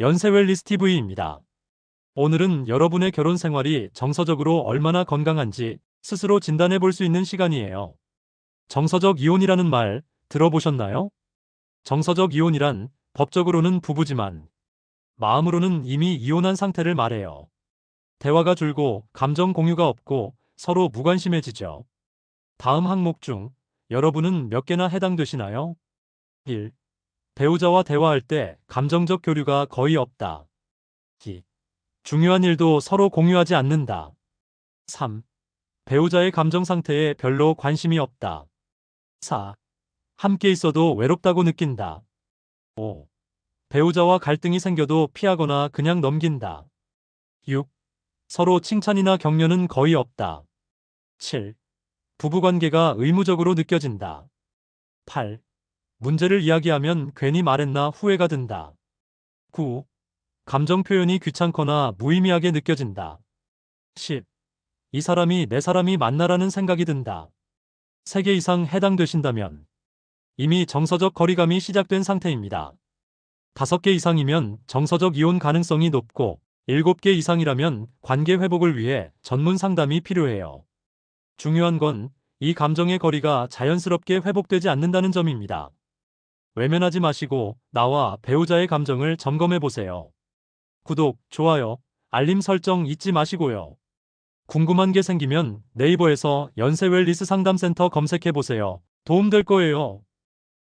연세웰리스 TV입니다. 오늘은 여러분의 결혼 생활이 정서적으로 얼마나 건강한지 스스로 진단해 볼 수 있는 시간이에요. 정서적 이혼이라는 말 들어보셨나요? 정서적 이혼이란 법적으로는 부부지만 마음으로는 이미 이혼한 상태를 말해요. 대화가 줄고 감정 공유가 없고 서로 무관심해지죠. 다음 항목 중 여러분은 몇 개나 해당되시나요? 1. 배우자와 대화할 때 감정적 교류가 거의 없다. 2. 중요한 일도 서로 공유하지 않는다. 3. 배우자의 감정 상태에 별로 관심이 없다. 4. 함께 있어도 외롭다고 느낀다. 5. 배우자와 갈등이 생겨도 피하거나 그냥 넘긴다. 6. 서로 칭찬이나 격려는 거의 없다. 7. 부부관계가 의무적으로 느껴진다. 8. 문제를 이야기하면 괜히 말했나 후회가 든다. 9. 감정 표현이 귀찮거나 무의미하게 느껴진다. 10. 이 사람이 내 사람이 맞나라는 생각이 든다. 3개 이상 해당되신다면 이미 정서적 거리감이 시작된 상태입니다. 5개 이상이면 정서적 이혼 가능성이 높고 7개 이상이라면 관계 회복을 위해 전문 상담이 필요해요. 중요한 건 이 감정의 거리가 자연스럽게 회복되지 않는다는 점입니다. 외면하지 마시고 나와 배우자의 감정을 점검해 보세요. 구독, 좋아요, 알림 설정 잊지 마시고요. 궁금한 게 생기면 네이버에서 연세 웰리스 상담센터 검색해 보세요. 도움될 거예요.